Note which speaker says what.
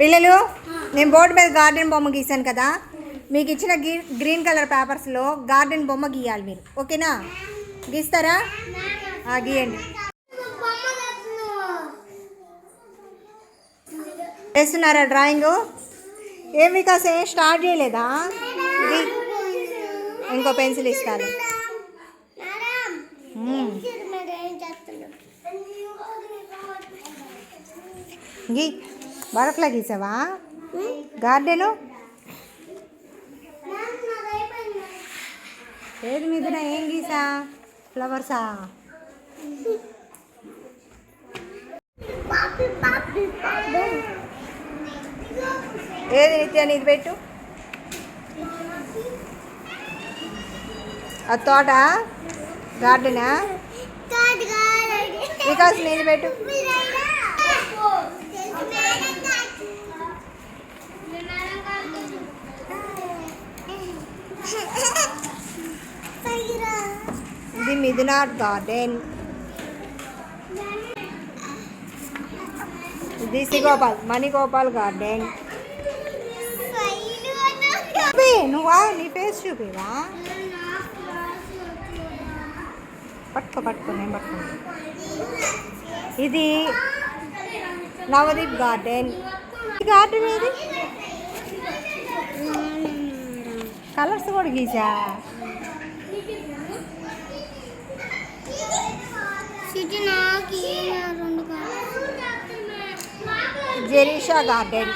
Speaker 1: పిల్లలు నేను బోర్డు మీద గార్డెన్ బొమ్మ గీసాను కదా. మీకు ఇచ్చిన గీ గ్రీన్ కలర్ పేపర్స్లో గార్డెన్ బొమ్మ గీయాలి మీరు. ఓకేనా? గీస్తారా? గీయండి. వేస్తున్నారా డ్రాయింగ్? ఏం వికాస్ ఏం స్టార్ట్ చేయలేదా? గీ ఇంకో పెన్సిల్ ఇస్తాను. గీ. బటర్ఫ్లై గీసావా? గార్డెను? ఏది మీదన ఏం గీసా? ఫ్లవర్సా? ఏది నిత్య నీది పెట్టు. ఆ తోట? గార్డెనా? వికాస్ నీది పెట్టు. ఇది మిథునార్ గార్డెన్. ఇది సిగోపాల్ మణిగోపాల్ గార్డెన్. చూపి నువ్వా నీ ఫేస్ చూపివా? పట్టుకో పట్టుకో నేను పట్టుకో. ఇది నవదీప్ గార్డెన్. గార్డెన్ ఏది? కలర్స్ కూడా గీసా
Speaker 2: సిటీ నాకు రెండు
Speaker 1: జెరీషా గార్డెన్